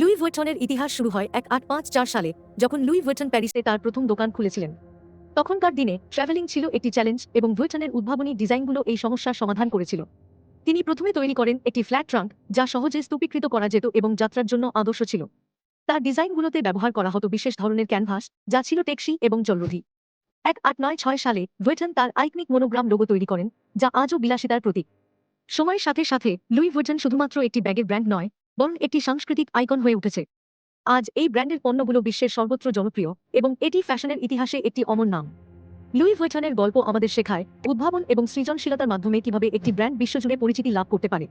Luis ভুয়েটনের ইতিহাস শুরু হয় এক আট পাঁচ চার সালে, যখন লুই ভুয়েটন প্যারিসে তার প্রথম দোকান খুলেছিলেন। তখনকার দিনে ট্রাভেলিং ছিল একটি চ্যালেঞ্জ এবং ভুয়েটনের উদ্ভাবনী ডিজাইনগুলো এই সমস্যার সমাধান করেছিল। তিনি প্রথমে তৈরি করেন একটি ফ্ল্যাট ট্রাঙ্ক, যা সহজে স্তূপীকৃত করা যেত এবং যাত্রার জন্য আদর্শ ছিল। তার ডিজাইনগুলোতে ব্যবহার করা হতো বিশেষ ধরনের ক্যানভাস, যা ছিল টেকসই এবং জলরোধী এক আট নয় ছয় সালে ভুয়েটন তার আইকনিক মনোগ্রাম লোগো তৈরি করেন, যা আজও বিলাসিতার প্রতীক। সময়ের সাথে সাথে লুই ভুয়েটন শুধুমাত্র একটি ব্যাগের ব্র্যান্ড নয় বরং একটি সাংস্কৃতিক আইকন হয়ে উঠেছে। আজ এই ব্র্যান্ডের পণ্যগুলো বিশ্বের সর্বত্র জনপ্রিয় এবং এটি ফ্যাশনের ইতিহাসে একটি অমর নাম। লুই ভৈঠানের গল্প আমাদের শেখায়, উদ্ভাবন এবং সৃজনশীলতার মাধ্যমে কীভাবে একটি ব্র্যান্ড বিশ্বজুড়ে পরিচিতি লাভ করতে পারে।